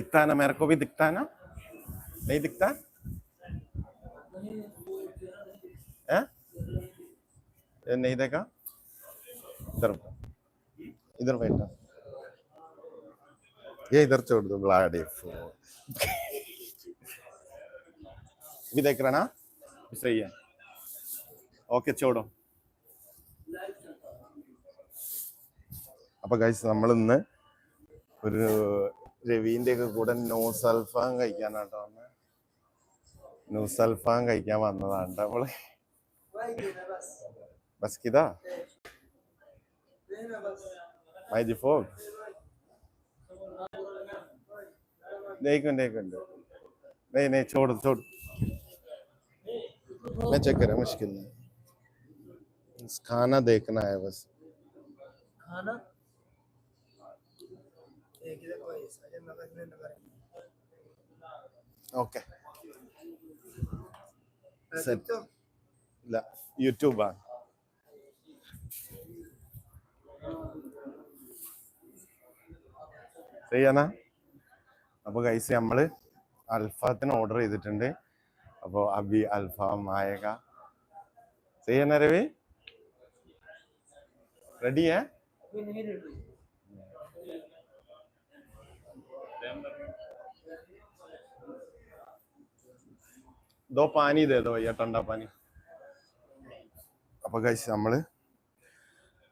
दिखता है ना मेरे को भी दिखता है ना नहीं दिखता है ये नहीं देखा इधर इधर बैठा ये इधर छोड़ दो ब्लाडी फोन भी देख रहा ना सही है ഓക്കെ ചോടോ അപ്പൊ ഗൈസ് നമ്മൾ ഇന്ന് ഒരു രവീന്റെ ഒക്കെ കൂടെ ന്യൂസ് അൽഫാം കഴിക്കാനാട്ടോ വന്നെ ന്യൂസ് അൽഫാം കഴിക്കാൻ വന്നതാണ് ട്ടോ നമ്മള് ബസ് കിതാ മൈജി ഫോർ देखो देखो नहीं नहीं छोड़ छोड़ मैं चेक करा मुश्किल नहीं बस खाना देखना है बस खाना ഓക്കെ യൂട്യൂബാണ് ചെയ്യാനാ? അപ്പൊ കൈസ് നമ്മൾ അൽഫാത്തിന് ഓർഡർ ചെയ്തിട്ടുണ്ട്. അപ്പൊ അബി അൽഫ മായക. ചെയ്യാനാ രവി? റെഡിയാ दो पानी दे दो भैया ठंडा पानी അപ്പൊ കഴിച്ച് നമ്മള്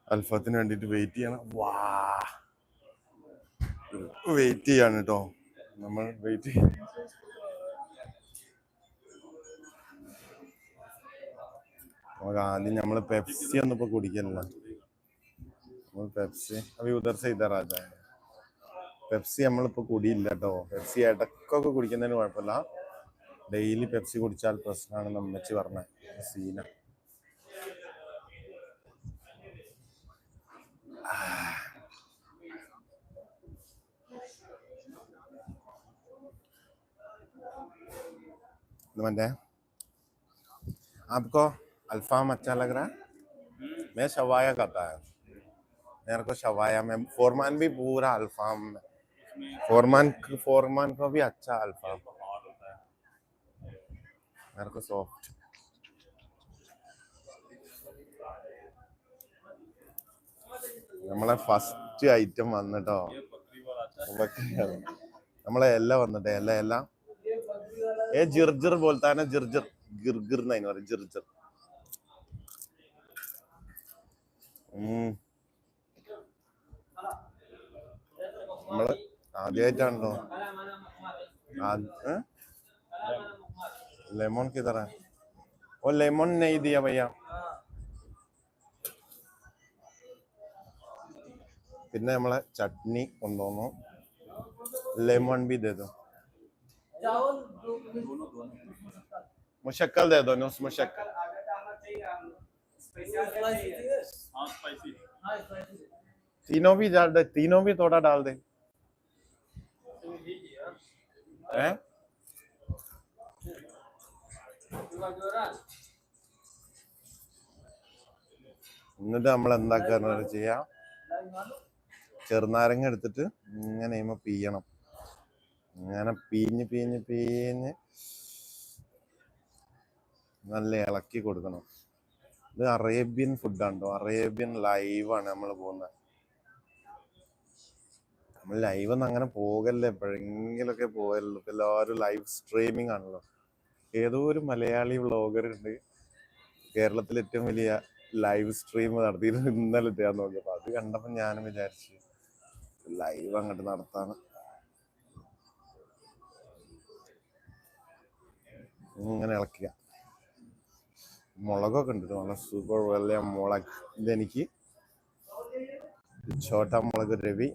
അൽഫത്തിന് വേണ്ടിട്ട് വെയിറ്റ് ചെയ്യണം വാ വെയിറ്റ് ചെയ്യാണ് കേട്ടോ നമ്മൾ വെയിറ്റ് നമുക്ക് ആദ്യം നമ്മള് പെപ്സി ഒന്നും ഇപ്പൊ കുടിക്കണില്ല നമ്മൾ പെപ്സി അപ്പൊ ഉദർ ചെയ്ത രാജ പെപ്സി നമ്മളിപ്പോ കുടിയില്ല കേട്ടോ പെപ്സി ഇടക്കൊക്കെ കുടിക്കുന്നതിന് കുഴപ്പമില്ല ഡെയിലി പെപ്സി കുടിച്ചാൽ പ്രശ്നമാണ് നമ്മച്ചി പറഞ്ഞ സീന ഇത് മറ്റേ आपको अल्फाम अच्छा लग रहा है मैं शवाया खाता है मेरे को शवाया में फोरमान भी पूरा अल्फाम में फोरमान फोरमान को भी अच्छा अल्फाम മൈക്രോസോഫ്റ്റ് സോഫ്റ്റ് നമ്മളെ ഫസ്റ്റ് ഐറ്റം വന്നിട്ടോ? നമ്മളെ എല്ലാം വന്നിട്ടെ? എല്ലാം എല്ലാം? ഏ ജിർജിർ പോലത്താന ജിർജിർ. ഗിർഗിർ എന്നു പറയും ജിർജിർ. നമ്മൾ ആദ്യമായിട്ടാണല്ലോ लेमन किधर है वो लेमन नहीं दिया भैया പിന്നെ നമ്മളെ ചട്നി കൊണ്ടുവന്നു ലെമൺ ബി ദേ ദോ चावल दो मुशक्कल दे दो नुस मुशक्कल स्पाइसी हाँ स्पाइसी हाँ स्पाइसी तीनों भी डाल दे तीनों भी थोड़ा डाल दे हैं എന്നിട്ട് നമ്മൾ എന്താക്കാന്ന് ചെയ്യാം? ചെറുനാരങ്ങ എടുത്തിട്ട് ഇങ്ങനെ ചെയ്യുമ്പോ പീയണം. ഇങ്ങനെ പീഞ്ഞ് പീഞ്ഞ് പീഞ്ഞ് നല്ല ഇളക്കി കൊടുക്കണം. ഇത് അറേബ്യൻ ഫുഡാണ് കേട്ടോ അറേബ്യൻ ലൈവാണ് നമ്മൾ പോകുന്നത് നമ്മൾ ലൈവ് ഒന്നും അങ്ങനെ പോകല്ലേ എപ്പോഴെങ്കിലൊക്കെ പോകല്ലോ എല്ലാവരും ലൈവ് സ്ട്രീമിംഗ് ആണല്ലോ. ഏതോ ഒരു മലയാളി വ്ളോഗറുണ്ട് കേരളത്തിൽ ഏറ്റവും വലിയ ലൈവ് സ്ട്രീം നടത്തിയിരുന്നു ഇന്നലെ ഞാൻ നോക്കിയപ്പോൾ അത് കണ്ടപ്പോൾ ഞാനും വിചാരിച്ചു ലൈവ് അങ്ങോട്ട് നടത്താണ് ഇങ്ങനെ ഇളക്കുക. മുളകൊക്കെ ഉണ്ട് നല്ല സൂപ്പർ വലിയ മുളക് ഇതെനിക്ക് ചോട്ട മുളക് രവി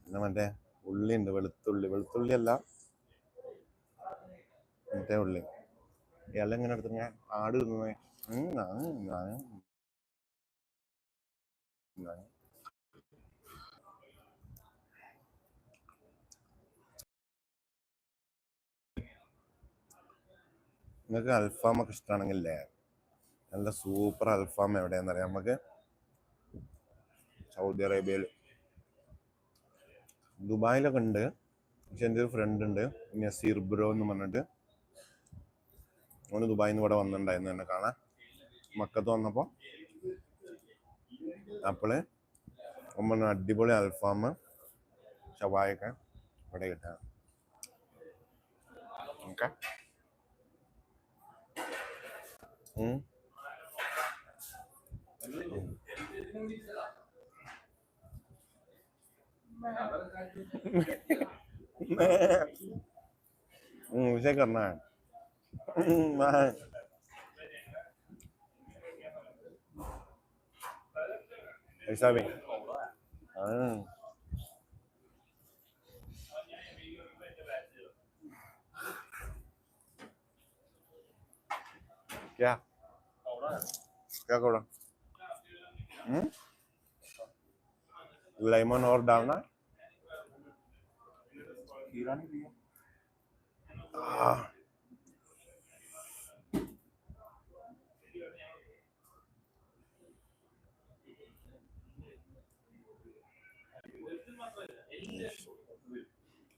പിന്നെ മറ്റേ ഉള്ളി ഉണ്ട് വെളുത്തുള്ളി. വെളുത്തുള്ളി അല്ല മറ്റേ ഉള്ളി. ഇയാളെ എങ്ങനെ എടുത്ത് ഞാൻ ആട് തിന്നേ. നിങ്ങൾക്ക് അൽഫാം ഒക്കെ ഇഷ്ടമാണെങ്കിലേ നല്ല സൂപ്പർ അൽഫാം എവിടെയാന്ന് അറിയാം നമുക്ക്. സൗദി അറേബ്യയിൽ. ദുബായിലൊക്കെ ഉണ്ട്. പക്ഷെ എന്റെ ഒരു ഫ്രണ്ട് ഉണ്ട് നസീർ ബ്രോ എന്ന് പറഞ്ഞിട്ട്. അവന് ദുബായിൽ നിന്ന് ഇവിടെ വന്നിട്ടുണ്ടായിരുന്നു എന്നെ കാണാൻ മക്കത്ത് വന്നപ്പോൾ അപ്പോൾ ഒമ്പണ്ണ അടിപൊളി അൽഫാമ് ഷവായൊക്കെ ഇവിടെ കിട്ടാം ഓക്കെ ഉം വിജയ് കർണാടക है मैं ऐसा भी हाँ क्या क्या कौड़ा हम्म लेमन और डालना है खीरा नहीं दिया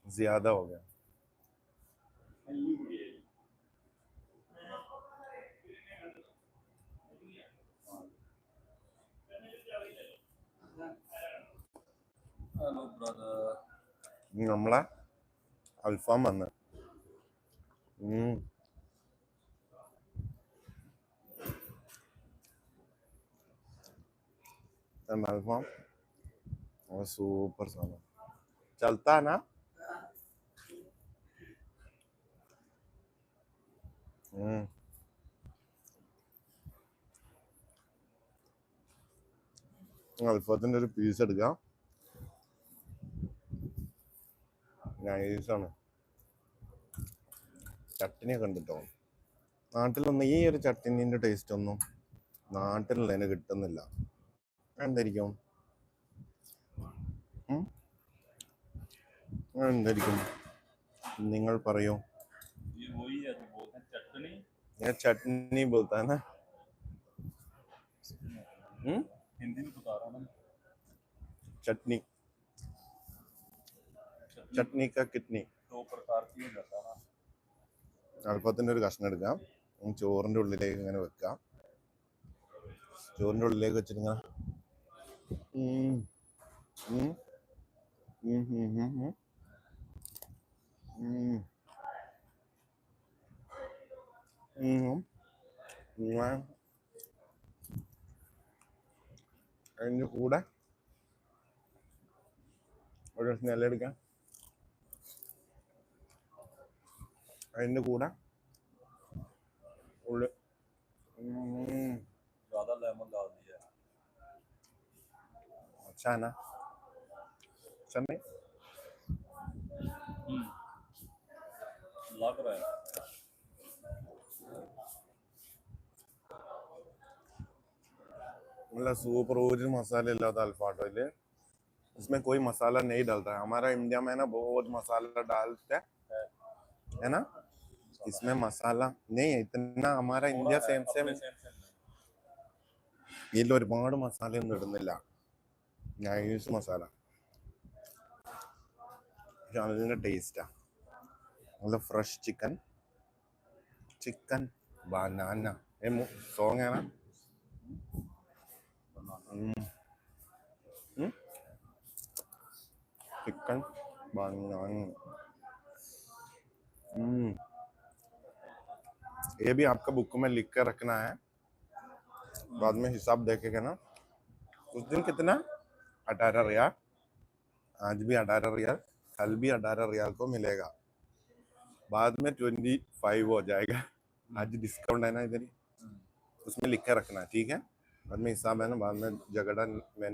ज्यादा हो गया हेलो ब्रदर നമ്മളെ അൽഫാം വന്ന് ഉം. എന്താ അൽഫാം സൂപ്പർ സാധനം ഉം. അൽഫത്തിന്റെ ഒരു പീസ് എടുക്കാം നൈസാണ് ചട്ടിനിയൊക്കെ ഉണ്ട് കേട്ടോ നാട്ടിലൊന്നും ഈ ഒരു ചട്ടിനിന്റെ ടേസ്റ്റ് ഒന്നും നാട്ടിലുള്ളതിന് കിട്ടുന്നില്ല. എന്തായിരിക്കും? എന്തായിരിക്കും നിങ്ങൾ പറയൂ ये वही है जो बोलते हैं चटनी ഞാൻ ചട്നി बोलता है ना हम्म? हिंदी में बता रहा हूँ ना चटनी चटनी चटनी का कितनी दो प्रकार की हो जाता है ना അല്പത്തിൻ്റെ ഒരു കഷ്ണം എടുക്കാം ഉം ചോറിൻ്റെ ഉള്ളിലേക്ക് ഇങ്ങനെ വെക്കാം ചോറിൻ്റെ ഉള്ളിലേക്ക് വെച്ചിട്ട് ഇങ്ങനെ അതിൻ്റെ കൂടെ ഒരു സ്മെല്ല് എടുക്കാം അതിൻ്റെ കൂടെ ഉള്ളി ഉം. ज्यादा लेमन डाल दिया अच्छा है ना ऑप्शन हम्म। में लग रहा है। मतलब सूप रोज मसाले लाता अल्फाटो इसमें कोई मसाला नहीं डालता है। हमारा इंडिया में ना बहुत मसाला डालते हैं। है। ना? इसमें मसाला नहीं है इतना हमारा इंडिया सेम सेम ഇതിൽ ഒരുപാട് മസാലയൊന്നും ഇടുന്നില്ല। ഞാൻ യൂസ് മസാല। പക്ഷെ അതിൻ്റെ ടേസ്റ്റാ നല്ല fresh chicken chicken banana a song ആണ് चिकन बनान हम्म ये भी आपका बुक में लिख कर रखना है बाद में हिसाब देखेगा ना उस दिन कितना अठारह रियाल आज भी अठारह रियाल कल भी अठारह रियाल को मिलेगा। बाद में ट्वेंटी फाइव हो जाएगा। आज डिस्काउंट है ना इधर ही। उसमें लिख के रखना ठीक है? बाद में हिसाब है ना बाद में झगड़ा मैंने